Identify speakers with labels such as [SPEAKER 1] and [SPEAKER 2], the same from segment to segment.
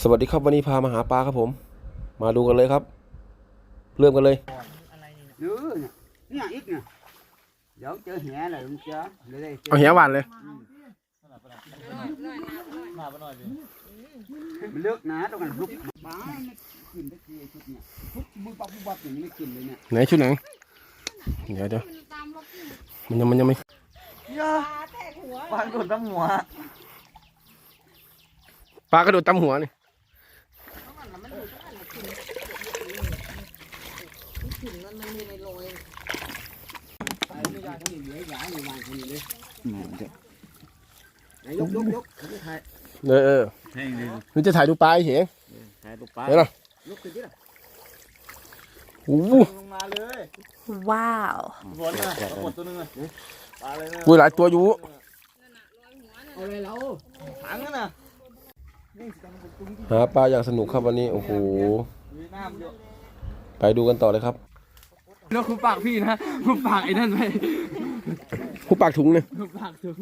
[SPEAKER 1] สวัสดีครับวันนี้พามาหาปลาครับผม มาดูกันเลยครับ เริ่มกันเลย
[SPEAKER 2] Dứa nè, nè ít nè. Dẫu chơi hẹ là không chớ. Để đây
[SPEAKER 1] เอาแหหวานเลย
[SPEAKER 2] mình nước ná đâu cần rút. Bá nó kìm cái kia chút nè. Hút bụi bọc bụi bọc này nó kìm đây nè.
[SPEAKER 1] ไหนชุดไหน เดี๋ยวเดี๋ยวมันยังมันยังไม่
[SPEAKER 3] ปลาโดดน้ำหัว
[SPEAKER 1] ปลากระโดดตำหัวนี่
[SPEAKER 2] cái gì đi. Này lúc lúc lúc. Cái thầy
[SPEAKER 1] เออเออ
[SPEAKER 3] แห้งเลย
[SPEAKER 1] นี่จะถ่ายดูปลาเฉย
[SPEAKER 3] ถ่ายลูกปลา
[SPEAKER 1] เห็นหรอ
[SPEAKER 2] lúc cái chứ là.
[SPEAKER 1] โอ้โห
[SPEAKER 3] ลงมาเลย
[SPEAKER 4] ว้าว
[SPEAKER 3] ฝนน่ะปรากฏตัวหนึงอะปลาอะไรนะ
[SPEAKER 1] อุ้ยหลายตัวอยู่
[SPEAKER 2] Ở đây lâu.
[SPEAKER 3] ถังนั่นน่ะ
[SPEAKER 1] หาปลาอย่างสนุกครับวันนี้โอ้โห
[SPEAKER 3] มีน้ำเยอะ
[SPEAKER 1] ไปดูกันต่อเลยครับ
[SPEAKER 5] แล้วคุณปากพี่นะคุณปากไอ้นั่นไป
[SPEAKER 1] หุบปากถุงเนี่ย
[SPEAKER 5] คุณปากถึง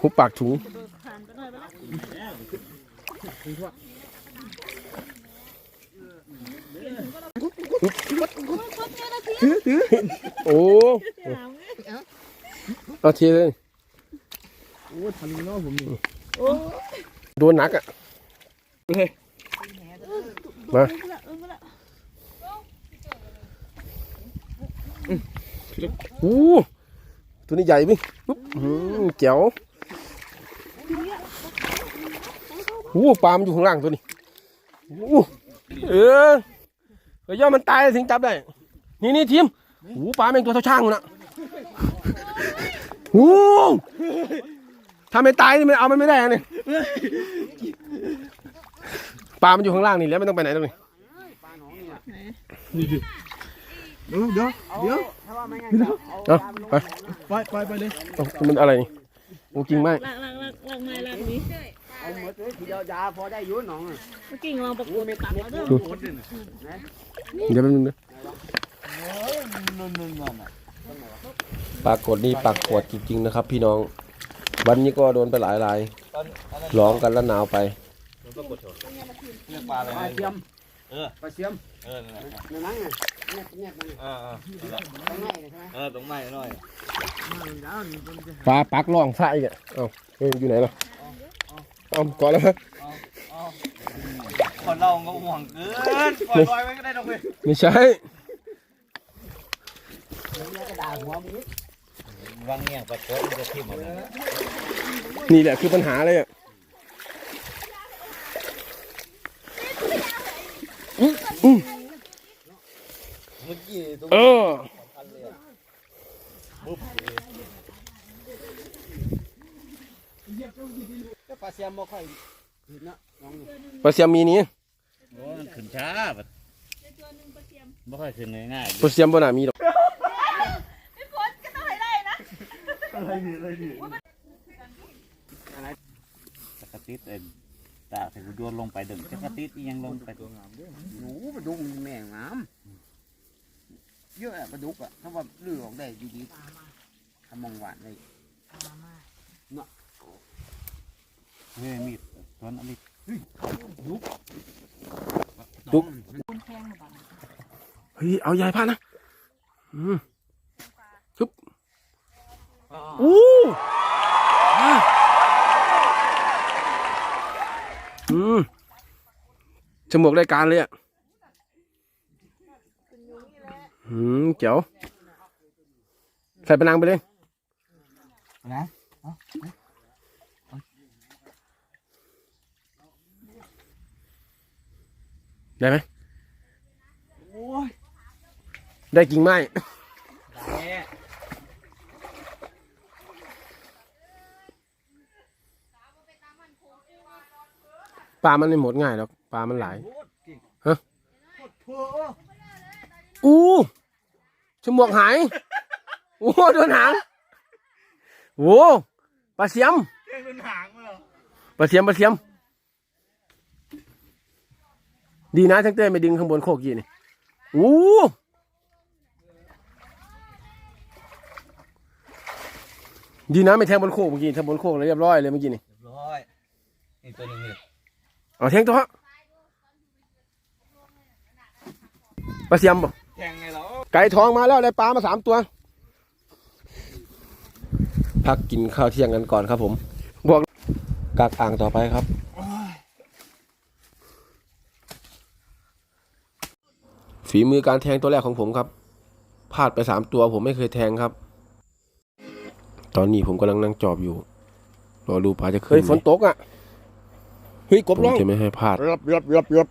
[SPEAKER 1] หุบปากถุงโอ้เอาทีเลย
[SPEAKER 5] โอ้ทันเนาะผมนี่
[SPEAKER 1] โดนหนักอะมา โอ้ตัวนี้ใหญ่ไหมปุ๊บหือเจ๋วโอ้ปลามันอยู่ข้างล่างตัวนี้โอ้เออเดี๋ยวย่อมันตายถึงจับได้ นี่นี่ทีมโอ้ปลาแม่งตัวเท่าช่างมันอะโอ้ถ้าไม่ตายนี่มันเอามันไม่ได้เนี่ยปลามันอยู่ข้างล่างนี่แล้วไม่ต้องไปไหนตรงนี้
[SPEAKER 5] เดี๋ยวเดี๋ยวเดี๋ยว
[SPEAKER 2] Thôi mà ngay nào.
[SPEAKER 1] เอาไป
[SPEAKER 5] ไปไปไปเลย
[SPEAKER 1] เอามันอะไรนี่โอ้จริงไหม
[SPEAKER 4] ลากลากลากลากไม้ลากนี้
[SPEAKER 2] Ông mới tới thì giờ già phó đây dưới nón rồi.
[SPEAKER 4] เมื่อกี้ลองประกวดไปตัดแล้วเด้อ
[SPEAKER 1] เดี๋ยวแป๊บนึงนะ
[SPEAKER 3] นุ่นๆนั่นน่ะ
[SPEAKER 1] ปลากดนี่ปลากดจริงๆนะครับ พี่น้อง วันนี้ก็โดนไปหลายราย
[SPEAKER 3] ตอนอันนั้น
[SPEAKER 1] ร้องกันแล้วหนาวไป
[SPEAKER 3] เรียกปลา อะไร
[SPEAKER 2] Ba
[SPEAKER 3] นะ
[SPEAKER 2] xiêm.
[SPEAKER 3] Ừ.
[SPEAKER 2] Ba xiêm.
[SPEAKER 3] เออนั่นแหละ
[SPEAKER 2] Nó nắng nè. Nhét nhét này.
[SPEAKER 3] เออเออ
[SPEAKER 2] Cái này này xem.
[SPEAKER 3] เออตรงไม้หน่อย
[SPEAKER 1] ปลาปักล่องไส้อะเอ้าเฮ้ยอยู่ไหนล่ะเอาก่อนแล้วมั้ย
[SPEAKER 3] คนเราก็ห่วงเกินปล่อยลอยไว้ก็ได้ดอกเว้ย
[SPEAKER 1] ไม่ใช่
[SPEAKER 2] Cái đà của ông biết.
[SPEAKER 3] วางเงี้ยงปลากดมันจะทิ่มหมดเลย
[SPEAKER 1] นี่แหละคือปัญหาเลยอะอื้ออื้อ
[SPEAKER 3] เมื่อกี้ตรง
[SPEAKER 1] เออ
[SPEAKER 2] Cái ba xiêm một khỏi. Thịt nó. Ngon nhỉ.
[SPEAKER 1] ปลาเซียมมีนี้
[SPEAKER 3] โอ้มันขึ้นช้าแบบไม่ค่อยขึ้นง่าย
[SPEAKER 1] ปลาเซียมบนหนามีดอก
[SPEAKER 3] ๆจักรติดเอ็นตาถึงโยนลงไปดึงจักรติดอีหยังลงไปตัวงามด้วย
[SPEAKER 2] Đủ mà đúng mẹ ngám. Dưa là bà đúc ạ. Nó vào lửa ở đây đi đi. Thầm mong hoạn đây.
[SPEAKER 3] เฮ้ยมีดตอนเอามีด
[SPEAKER 1] เฮ้ยเอายายพานะอืมชุบอู้อะอืมจมูกรายการเลยอะ อืมเจ๋วใส่ปะนังไปเลย
[SPEAKER 3] นะ
[SPEAKER 1] ได้ไหม
[SPEAKER 3] โอ้ย
[SPEAKER 1] ได้กิ่งไม้
[SPEAKER 3] แม่
[SPEAKER 1] ปลามันไม่หมดง่ายหรอกปลามันหลายฮะอู้ ชมวกหาย โอ้โดนหางโอ้ปลาเสียม
[SPEAKER 3] เก่งเป็นหางมั้งเหรอ
[SPEAKER 1] ปลาเสียมปลาเสียม ดีนะทั้งเต้ไม่ดึงข้างบนโคกยีนี่โอ้ดีนะไม่แทงบนโคกเมื่อกี้แทงบนโคกเลยเรียบร้อยเลยเมื่อกี้นี่
[SPEAKER 3] เรียบร้อยนี่ตัวหนึงนี่
[SPEAKER 1] เอาแทงตัวฮะปลาเสียมบ่
[SPEAKER 3] แทง ไงเหรอ
[SPEAKER 1] ไก่ทองมาแล้วได้ปลามาสามตัว พักกินข้าวเที่ยงกันก่อนครับผมบวกกากอ่างต่อไปครับ ฝีมือการแทงตัวแรกของผมครับพลาดไปสามตัวผมไม่เคยแทงครับ ตอนนี้ผมกำลังนั่งจอบอยู่ รอดูปลาจะขึ้น
[SPEAKER 5] เฮ้ยฝนตกอะ
[SPEAKER 1] เฮ้ยกบร้องจะไม่ให้พลาด
[SPEAKER 5] รับรับรับรับ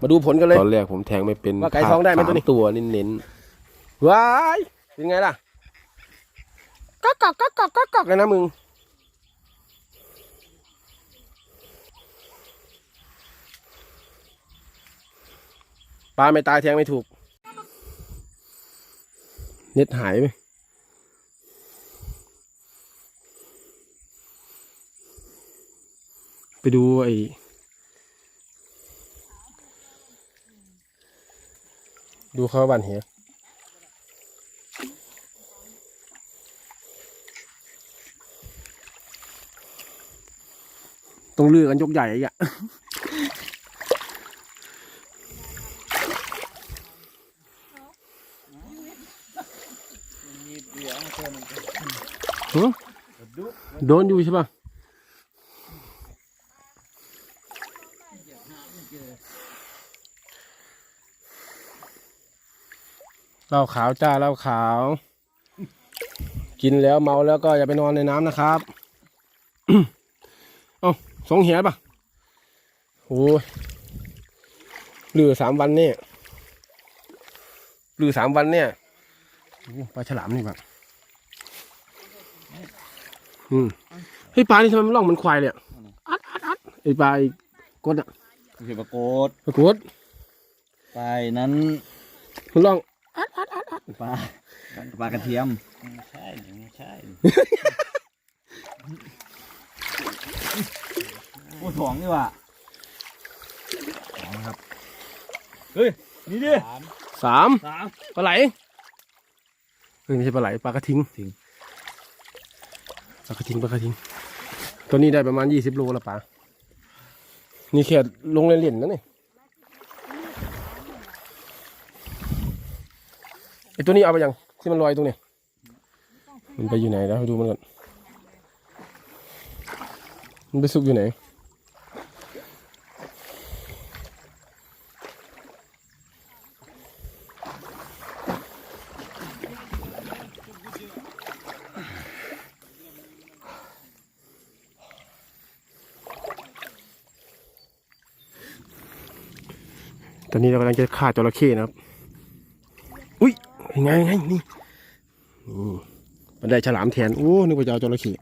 [SPEAKER 1] มาดูผลกันเลย ตอนแรกผมแทงไม่เป็น
[SPEAKER 5] ว่าไก่ทองได้ไหม
[SPEAKER 1] พลา
[SPEAKER 5] ตัวนี้
[SPEAKER 1] สาตัวเน้นๆว้ายเป็นไงล่ะกักกักกักกักกักกักเลยนะมึง ปลาไม่ตายแทงไม่ถูก เน็ตหายไหมไปดูไอ้ ดูเข้าบ้านเหียต้องเลือกกันยกใหญ่อีกอะหึโดนอยู่ใช่ปะ เหล้าขาวจ้าเหล้าขาว กินแล้วเมาแล้วก็อย่าไปนอนในน้ำนะครับ เอ้าสองเหียปะโอ้ยเหลือสามวันเนี่ยเหลือสามวันเนี่ยโอ้ปลาฉลามนี่แบบอืมเฮ้ยปลานี่ทำไมมันล่องเหมันควายเลยอะอัดอัดอัดไอปลาไอ้กดอะ
[SPEAKER 3] ไม่ใช่ปรากฏ
[SPEAKER 1] ปรากฏ
[SPEAKER 3] ไปนั้น
[SPEAKER 1] มันล่อง
[SPEAKER 3] ปลาปลากระเทียมไม่ใช่ไม่ใช่โอ้ถ่องนี่ว่ะถ่องครับ เฮ้ย นี่ดิ
[SPEAKER 1] สาม
[SPEAKER 3] สาม
[SPEAKER 1] ปลาไหลเฮ้ยไม่ใช่ปลาไหลปลากระทิง
[SPEAKER 3] ทิง
[SPEAKER 1] ปลากระทิงปลากระทิงตัวนี้ได้ประมาณยี่สิบโลละปลานี่แค่ลงเล่นๆนะเนี่ย อตัวนี้เอาไปยังที่มันลอยตรงเนี้ยมันไปอยู่ไหนแล้วดูมันก่อนมันไปซุกอยู่ไหนตอนนี้เรากำลังจะฆ่าจระเข้นะครับ ไงไงนี่นี่มันได้ฉลามแทน โอ้นึกว่าจะเอาจระเข้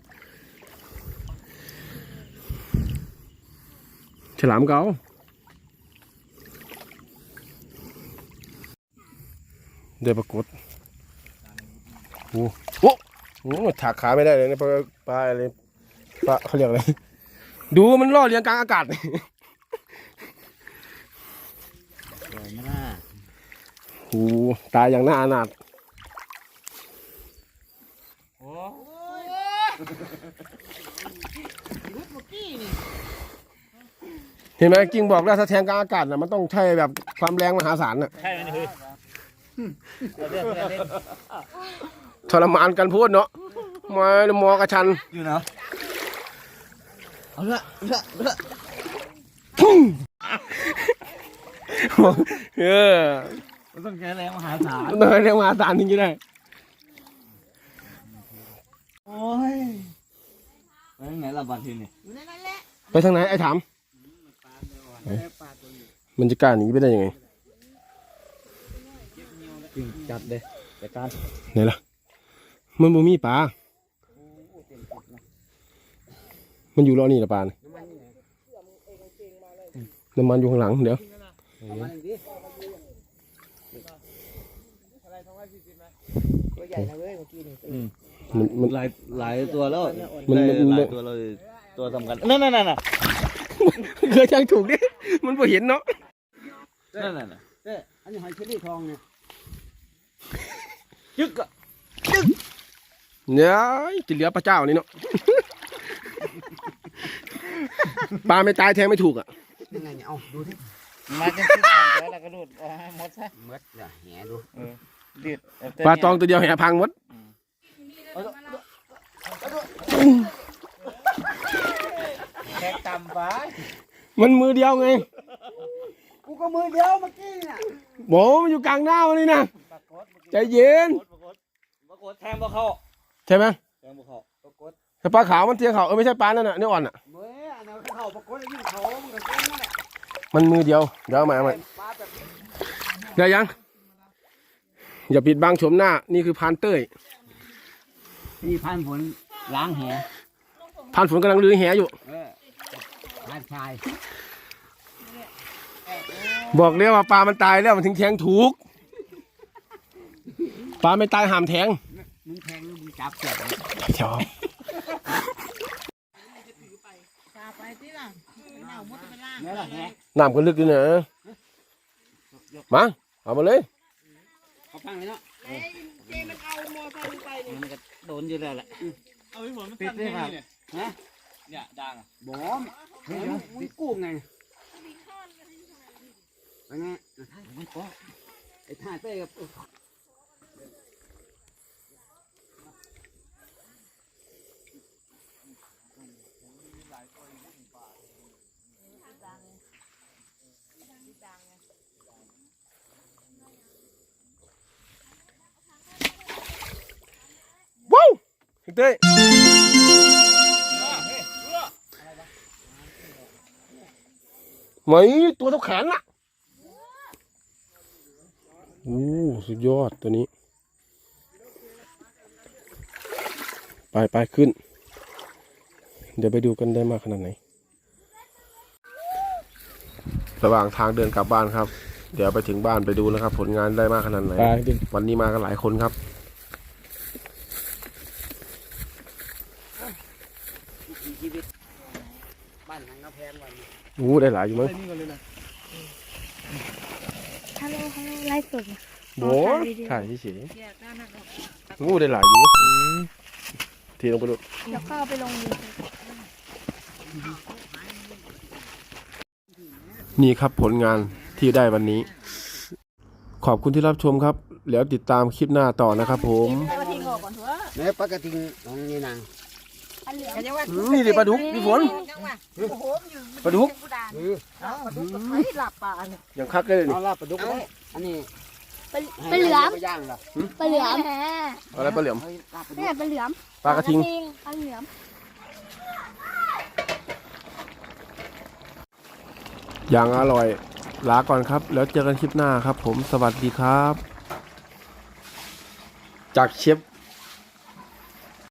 [SPEAKER 1] ฉลามเกาได้ปรากฏโอ้โอ้โหถากขาไม่ได้เลยนะปลาปลาอะไรปลาเขาเรียกอะไร ดูมันล่อเลี้ยงกลางอากาศ
[SPEAKER 3] สวยมาก
[SPEAKER 1] โอ้ตายอย่างน่าอนาถเห็นไหมกิ่งบอกแล้วถ้าแทงกลางอากาศน่ะมันต้องใช้แบบความแรงมหาศาลน่ะ
[SPEAKER 3] ใช่ไหมนี่เฮ้ยเอาเรื่องเรื่องเล่น
[SPEAKER 1] ทรมานกันพูดเนาะมอยมอกระชัน
[SPEAKER 3] อยู่เนาะเอาละเอาละเอาละ
[SPEAKER 1] เออ
[SPEAKER 3] มันต้องใช้แรงมหาศาล
[SPEAKER 1] มันต้องให้แรงมหาศาลถึงจะได้
[SPEAKER 3] โอ้ยไปไหนล่ะบัตรทีนี่
[SPEAKER 1] ไปทางไหนไอ้ถามไหนมันจะกล้าหนีไปได้ยังไง
[SPEAKER 3] จริงจัดเลยจัดการ
[SPEAKER 1] ไหนล่ะ มันบ่มีปลา มันอยู่รอนี่ละปลาน่ะน้ำมันอยู่ข้างหลังเดี๋ยว
[SPEAKER 2] ตัวใหญ่นะเว้ยเมื่อกี้นี่
[SPEAKER 1] มันมัน
[SPEAKER 3] หลายหลายตัวแล้ว
[SPEAKER 1] มัน
[SPEAKER 3] ได้
[SPEAKER 1] มัน
[SPEAKER 3] หลายตัวเลยตัวสำคัญนั่นนั่นนั่นน่ะ
[SPEAKER 1] เคยช่างถูกดิมันบ่เห็นเนาะ
[SPEAKER 3] นั่นน่ะน่ะ
[SPEAKER 2] เอ้ยอันนี้หอยเชอรี่ทองเนี่ย
[SPEAKER 3] จึ๊กอะ
[SPEAKER 1] เนี่ยจะเหลือพระเจ้านี่เนาะ ปลาไม่ตายแทงไม่ถูกอะ
[SPEAKER 2] ยังไงเนี่ยเอาดูดิ
[SPEAKER 3] มาจนสิ้นทางแล้วเราก็รูดเอาให้หมดซะ
[SPEAKER 2] เมืดเดี๋ยวแหดู
[SPEAKER 3] ดืดเป
[SPEAKER 1] ลาตองตัวเดียวแหพังหมด
[SPEAKER 3] แค่ต่ำไป
[SPEAKER 1] มันมือเดียวไง
[SPEAKER 2] กูก็มือเดียวเมื่อกี้น่ะ
[SPEAKER 1] บอกว่ามันอยู่กลางหน้ามันนี่นะใจเย็น
[SPEAKER 3] ปรากฏแทงบ่เข้า
[SPEAKER 1] ใช่ไหม
[SPEAKER 3] แทงบ่เข้า
[SPEAKER 1] แต่ปลาขาวมันเทียงเขาเออไม่ใช่ปลานั่นน่ะเนื้ออ่อนอะ
[SPEAKER 2] เมื่ออันนั้นเขาปรากฏยิ่งเขามันก็เก่งนั่นแหละ
[SPEAKER 1] มันมือเดียวเดี๋ยวเอาใหม่เอาใหม่
[SPEAKER 2] ปลาแบบ
[SPEAKER 1] ได้ยัง อย่าปิดบังชมหน้า นี่คือพานเต้ย
[SPEAKER 2] นี่พันฝนล้างแห
[SPEAKER 1] พานฝนกำลังลือแหอยู่
[SPEAKER 2] เออพันชาย
[SPEAKER 1] บอกแล้วว่าปลามันตายแล้วมันถึงแทงถูก ปลาไม่ตายห้ามแทง
[SPEAKER 2] มึงแทงมึงจับเสร็จ
[SPEAKER 1] เดี๋ยว
[SPEAKER 2] เนี่ยแหละแห
[SPEAKER 1] น้ำก็ลึกด้วยนะมา เอามาเลย
[SPEAKER 2] เขาฟังเลยเนาะ
[SPEAKER 3] มันก็โดนอยู่แล้วแหละ
[SPEAKER 5] เอาไปหมดมัน
[SPEAKER 3] ปิด
[SPEAKER 5] สั่น
[SPEAKER 3] เลย
[SPEAKER 5] แค่
[SPEAKER 3] ครับ
[SPEAKER 5] นี้เนี่ย
[SPEAKER 2] ฮะ
[SPEAKER 5] เนี่ยดัง
[SPEAKER 2] บอมเฮ้ยมึงกู้ไงเป็นไงไม่ก็ไอ้ท่าเต้กับ
[SPEAKER 1] ว้าว เต้ยไหมตัวเท่าแขนน่ะโอ้สุดยอดตัวนี้ ไปไปขึ้น เดี๋ยวไปดูกันได้มากขนาดไหน ระหว่างทางเดินกลับบ้านครับ เดี๋ยวไปถึงบ้านไปดูนะครับ ผลงานได้มากขนาดไหนวันนี้มากันหลายคนครับ
[SPEAKER 2] ชีวิตบ้านทางกระแพงวันนี้
[SPEAKER 1] โอ้ได้หลายอยู่มั้ง
[SPEAKER 5] ไอ้นี่ก่อนเลยนะ
[SPEAKER 4] ฮัลโหลฮัลโหลไลฟ์สดนะ
[SPEAKER 1] โอ้ถ่ายเฉยๆโอ้ได้หลายอยู่ทีลงไปดู
[SPEAKER 4] เดี๋ยวเข้าไปลงยูทูบ
[SPEAKER 1] นี่ครับผลงานที่ได้วันนี้ ขอบคุณที่รับชมครับ แล้วติดตามคลิปหน้าต่อนะครับผม
[SPEAKER 4] มาทิ้งออกก่อนเถอะ
[SPEAKER 2] เนี่ยปกติของนี่นาง
[SPEAKER 4] อั นเหลือง
[SPEAKER 1] นี่ดิปลาดุกพี่ฝนปลาดุก
[SPEAKER 2] เออ
[SPEAKER 4] เฮ้ยหลับป่าเนี่ย
[SPEAKER 1] อย่างคักเลยนี่
[SPEAKER 2] เอาลาบปลาดุกเลยอันนี้
[SPEAKER 4] ไปเหลือม
[SPEAKER 2] ไปย่างเหรอ
[SPEAKER 4] ไปเหลือม
[SPEAKER 1] อะไรปลาเหลี่ยม
[SPEAKER 2] เฮ้ยลาบปลาดุ
[SPEAKER 4] เนี่ย
[SPEAKER 2] ก
[SPEAKER 4] ไปเหลือม
[SPEAKER 1] ปลากระทิง
[SPEAKER 4] ปลาเหลือม
[SPEAKER 1] อย่างอร่อยลาก่อนครับ แล้วเจอกันคลิปหน้าครับ ผมสวัสดีครับ จากเชฟ